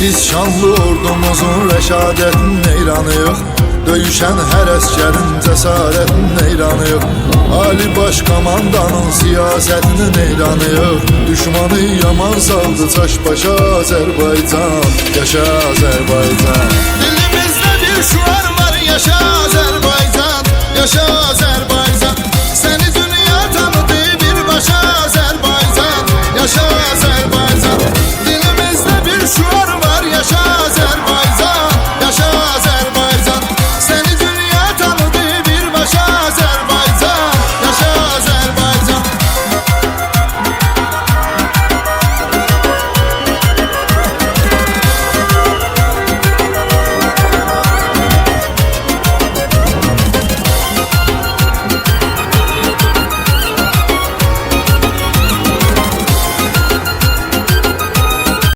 Biz şanlı ordumuzun rəşadətin eyranıyıq Döyüşən hər əskərin cəsarətin eyranıyıq Ali baş komandanın siyasətinin eyranıyıq Düşmanı yaman saldı çaş başa Azərbaycan Yaşa Azərbaycan Azərbaycan Yaşa Azərbaycan.